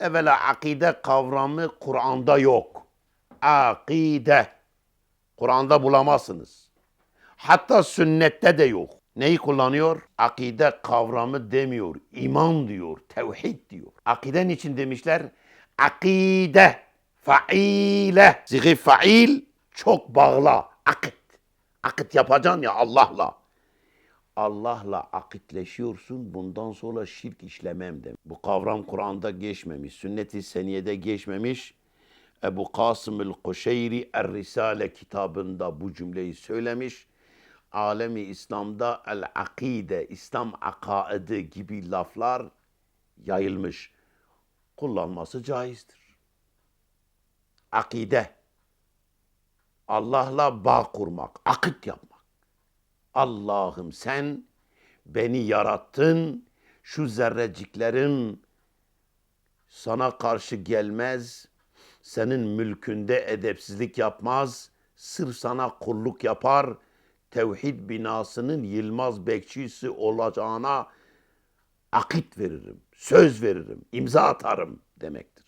Evvela akide kavramı Kur'an'da yok. Akide. Kur'an'da bulamazsınız. Hatta sünnette de yok. Neyi kullanıyor? Akide kavramı demiyor. İman diyor. Tevhid diyor. Akiden için demişler. Akide. Faile. Zigi fail çok bağla. Akit. Akit yapacaksın ya Allah'la. Allah'la akitleşiyorsun bundan sonra şirk işlemem demek. Bu kavram Kur'an'da geçmemiş, sünnet-i seniyede geçmemiş. Ebu Kasım el-Kuşeyri Er-Risale kitabında bu cümleyi söylemiş. Alemi İslam'da el-akide, İslam akaidi gibi laflar yayılmış. Kullanması caizdir. Akide. Allah'la bağ kurmak, akit yapmak. Allah'ım sen beni yarattın. Şu zerreciklerin sana karşı gelmez. Senin mülkünde edepsizlik yapmaz. Sırf sana kulluk yapar. Tevhid binasının Yılmaz bekçisi olacağına akit veririm, söz veririm, imza atarım demektir.